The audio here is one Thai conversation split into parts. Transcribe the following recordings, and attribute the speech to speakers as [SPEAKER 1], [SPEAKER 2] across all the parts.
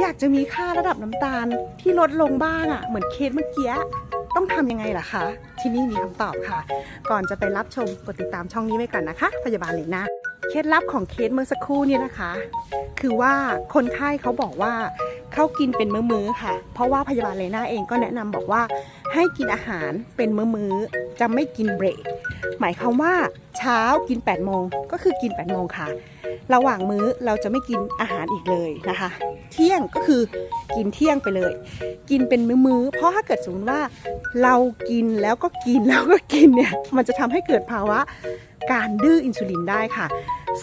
[SPEAKER 1] อยากจะมีค่าระดับน้ำตาลที่ลดลงบ้างอะ่ะ เหมือนเคสเมื่อกี้ต้องทำยังไงล่ะคะ ที่นี่มีคำตอบค่ะ ก่อนจะไปรับชมกดติดตามช่องนี้ไว้ก่อนนะคะ พยาบาลเลนาเคล็ดลับของเคสเมื่อสักครู่นี้นะคะ คือว่าคนไข้เขาบอกว่าเขากินเป็นมื้อๆค่ะ เพราะว่าพยาบาลเลนาเองก็แนะนำบอกว่าให้กินอาหารเป็นมื้อๆจะไม่กินเบรก หมายความว่าเช้ากิน8โมงก็คือกิน8โมงค่ะ ระหว่างมื้อเราจะไม่กินอาหารอีกเลยนะคะ เที่ยงก็คือกินเที่ยงไปเลย กินเป็นมื้อๆเพราะถ้าเกิดสมมติว่าเรากินแล้วก็กินแล้วก็กินเนี่ยมันจะทำให้เกิดภาวะการดื้ออินซูลินได้ค่ะ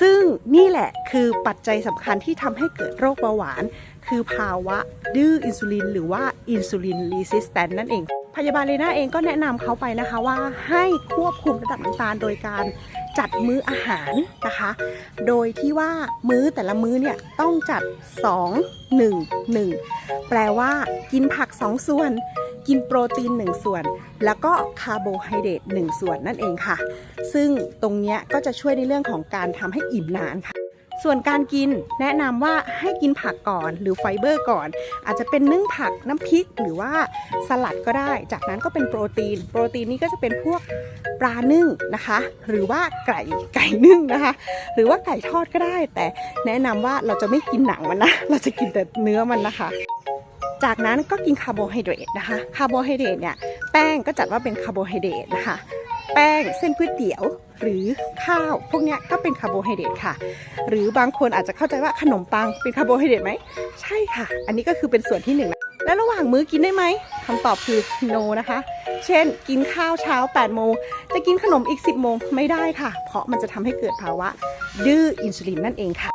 [SPEAKER 1] ซึ่งนี่แหละคือปัจจัยสำคัญที่ทำให้เกิดโรคเบาหวาน คือภาวะดื้ออินซูลิน หรือว่าอินซูลินรีสิสแตนนั่นเอง พยาบาลเลน่าเองก็แนะนำเขาไปนะคะว่าให้ควบคุมระดับน้ำตาลโดยการ จัดมื้ออาหารนะคะ โดยที่ว่ามื้อแต่ละมื้อเนี่ยต้องจัด 2 1 1 แปลว่ากินผัก 2 ส่วน กินโปรตีน 1 ส่วน แล้วก็คาร์โบไฮเดรต1ส่วนนั่นเองค่ะ ซึ่งตรงเนี้ยก็จะช่วยในเรื่องของการทำให้อิ่มนานค่ะ ส่วนการกินแนะนำว่าให้กินผักก่อนหรือไฟเบอร์ก่อน อาจจะเป็นนึ่งผักน้ำพริกหรือว่าสลัดก็ได้ จากนั้นก็เป็นโปรตีน โปรตีนนี้ก็จะเป็นพวกปลานึ่งนะคะ หรือว่าไก่ไก่นึ่งนะคะ หรือว่าไก่ทอดก็ได้ แต่แนะนำว่าเราจะไม่กินหนังมันนะเราจะกินแต่เนื้อมันนะคะจากนั้นก็กินคาร์โบไฮเดรตนะคะ คาร์โบไฮเดรตเนี่ย แป้งก็จัดว่าเป็นคาร์โบไฮเดรตนะคะ แป้งเส้นก๋วยเตี๋ยว หรือข้าวพวกนี้ก็เป็นคาร์โบไฮเดรตค่ะ หรือบางคนอาจจะเข้าใจว่าขนมปังเป็นคาร์โบไฮเดรตไหมใช่ค่ะ อันนี้ก็คือเป็นส่วนที่หนึ่งนะแล้วระหว่างมื้อกินได้ไหมคำตอบคือ no นะคะ เช่น กินข้าวเช้า 8 โมง จะกินขนมอีก 10 โมงไม่ได้ค่ะ เพราะมันจะทำให้เกิดภาวะดื้ออินซูลินนั่นเองค่ะ